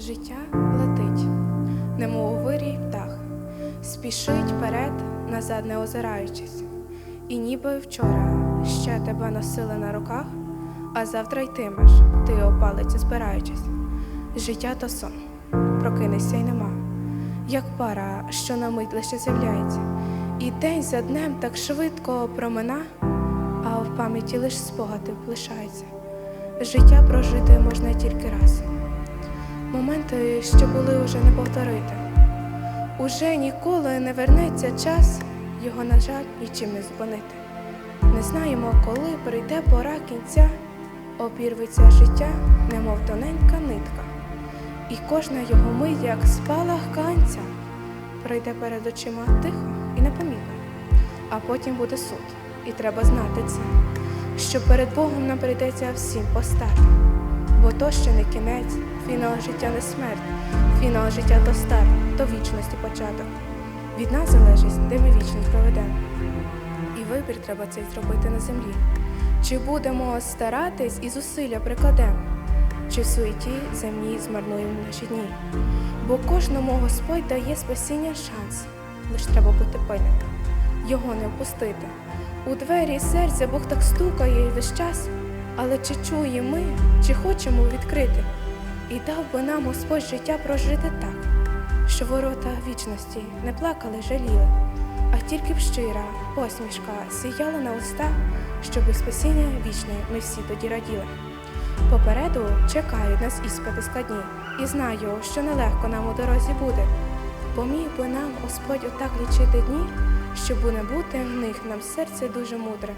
життя летить, немов у вирій птах, спішить вперед, назад не озираючись, і ніби вчора ще тебе носили на руках, а завтра йтимеш, ти опалиться, збираючись. Життя то сон, прокинешся й нема, як пара, що на мить лише з'являється, і день за днем так швидко промина, а в пам'яті лиш спогади лишається. Життя прожити можна тільки раз. Моменти, що були уже не повторити. Уже ніколи не вернеться час, його, на жаль, нічим не зупинити. Не знаємо, коли прийде пора кінця, обірветься життя, немов тоненька нитка, і кожна його мить, як спалах канця, пройде перед очима тихо і непомітно, а потім буде суд, і треба знати це, що перед Богом нам прийдеться всім постати, бо то ще не кінець, фінал життя не смерть, фінал життя то старт, то вічності початок. Від нас залежить, де ми вічність проведемо. І вибір треба цей зробити на землі. Чи будемо старатись і зусилля прикладемо, чи в суеті земній змарнуємо наші дні. Бо кожному Господь дає спасіння шанс, лиш треба бути пильним, його не впустити. У двері серця Бог так стукає і весь час, але чи чуємо ми, чи хочемо відкрити? І дав би нам Господь життя прожити так, що ворота вічності не плакали, жаліли, а тільки б щира посмішка сіяла на устах, щоби спасіння вічне ми всі тоді раділи. Попереду чекають нас іспити складні, і знаю, що нелегко нам у дорозі буде. Поміг би нам Господь отак лічити дні, щоб не бути в них нам серце дуже мудре.